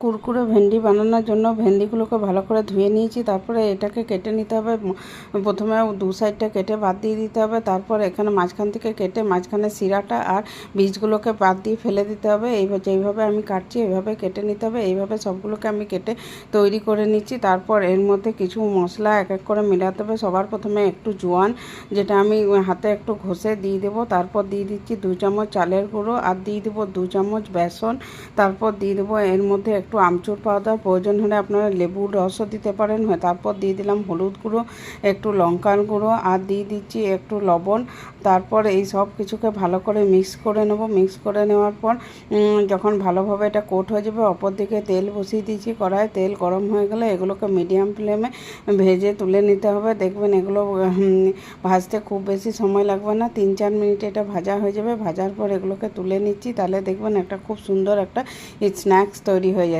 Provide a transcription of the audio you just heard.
কুরকুরে ভেন্ডি বানানোর জন্য ভেন্ডিগুলোকে ভালো করে ধুয়ে নিয়েছি। তারপরে এটাকে কেটে নিতে হবে। প্রথমে দু সাইডটা কেটে বাদ দিয়ে দিতে হবে। তারপর এখানে মাঝখান থেকে কেটে মাঝখানে শিরাটা আর বীজগুলোকে বাদ দিয়ে ফেলে দিতে হবে। এইভাবে যেইভাবে আমি কাটছি এইভাবে কেটে নিতে হবে। এইভাবে সবগুলোকে আমি কেটে তৈরি করে নিচ্ছি। তারপর এর মধ্যে কিছু মশলা এক এক করে মেলাতে হবে। সবার প্রথমে একটু জোয়ান, যেটা আমি হাতে একটু ঘষে দিয়ে দেবো। তারপর দিয়ে দিচ্ছি দু চামচ চালের গুঁড়ো। আর দিয়ে দেবো দু চামচ বেসন। তারপর দিয়ে দেবো এর মধ্যে একটু আমচুর পাউডার প্রয়োজন হলে আপনারা লেবুর রসও দিতে পারেন। হ্যাঁ, তারপর দিয়ে দিলাম হলুদ গুঁড়ো একটু লঙ্কার গুঁড়ো আর দিয়ে দিচ্ছি একটু লবণ। তারপর এই সব কিছুকে ভালো করে মিক্স করে নেব। মিক্স করে নেওয়ার পর যখন ভালোভাবে এটা কোট হয়ে যাবে অপর দিকে তেল বসিয়ে দিয়েছি কড়ায় তেল গরম হয়ে গেলে এগুলোকে মিডিয়াম ফ্লেমে ভেজে তুলে নিতে হবে। দেখবেন এগুলো ভাজতে খুব বেশি সময় লাগবে না। তিন চার মিনিট এটা ভাজা হয়ে যাবে। ভাজার পর এগুলোকে তুলে নিচ্ছি। তাহলে দেখবেন একটা খুব সুন্দর একটা স্ন্যাক্স তৈরি হয়ে যাচ্ছে